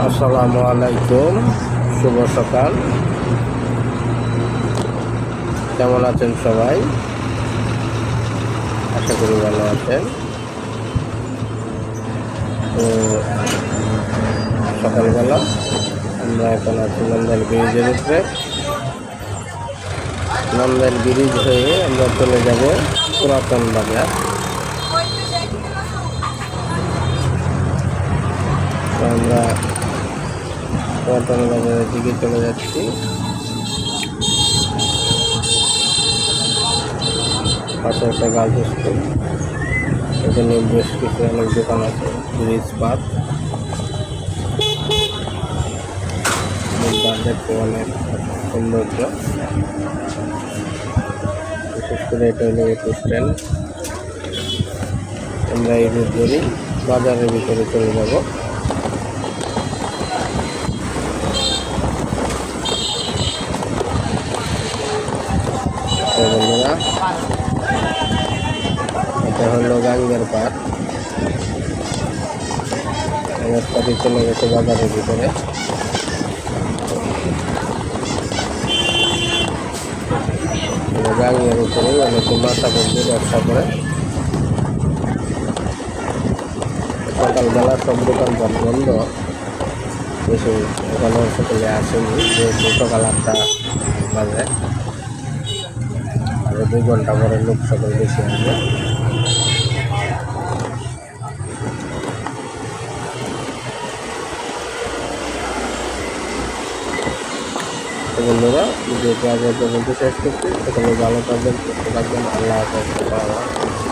আসসালামু আলাইকুম শুভ সকাল। কেমন আছেন সবাই? আশা করি ভালো আছেন। তো, সকালবেলা আমরা এখন আছি নন্দন ব্রিজের উপরে। নন্দন ব্রিজ হয়ে আমরা চলে যাব পুরাতন বাজার। আমরা পুরাতন বাজারের দিকে চলে যাচ্ছি। পাশে একটা গার্লস স্কুল এখানে বেশ কিছু অনেক দোকান আছে ব্রিজ পার দেখতে অনেক সৌন্দর্য। বিশেষ করে এটা হলো অটো স্ট্যান্ড আমরা এই ধরি, বাজারের ভিতরে চলে যাব। বন্ধুরা এটা হলো গাঙ্গের পাট রাস্তাটি চলে গেছে বাজারের ভিতরে। গাঙ্গের উপরে অনেকে মাথা বন্ধু ব্যবসা করে। সকালবেলা সব দোকানপাট বন্ধ। বেশি এখানে সকলে আসেনি, যেহেতু সকাল আটটা বাজে। আরও দুই ঘণ্টা পরে লোক সকল বেশি আসবে। বন্ধুরা, ভিডিওটি আগে পর্যন্ত শেষ করছি। সেখানে ভালো থাকবেন, সুস্থ থাকবেন। আল্লাহ হাফেজ